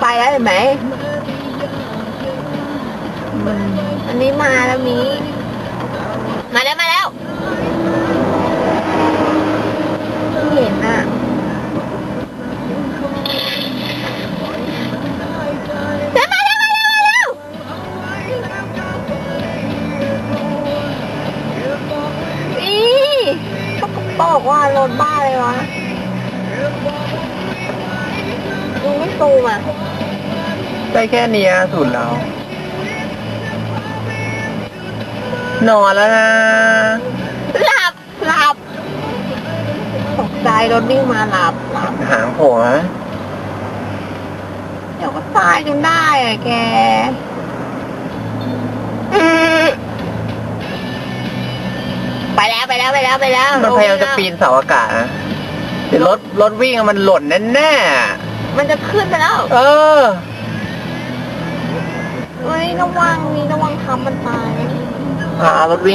ไปแล้วเห็นไหมอันนี้มาแล้วมี มาแล้วมาแล้วไม่เห็นอะแล้วมาแล้วมาแล้วมาแล้วอีเขาก็บอกว่ารถบ้าเลยวะ มึงไม่ซูมอะ ได้แค่เนี้ยสุดแล้ว นอนแล้วนะ หลับหลับตกใจรถวิ่งมาหลับหลับหางโผล่ไหมเดี๋ยวก็ตายจนได้อะแกอืมไปแล้วไปแล้วไปแล้วไปแล้วมันพยายามจะปีนเสาอากาศนะเดี๋ยวรถรถวิ่งอะมันหล่นแน่ มันจะขึ้นไปแล้วๆเออ เฮ้ยระวังมีระวังทำมันตายพารถวิ่ง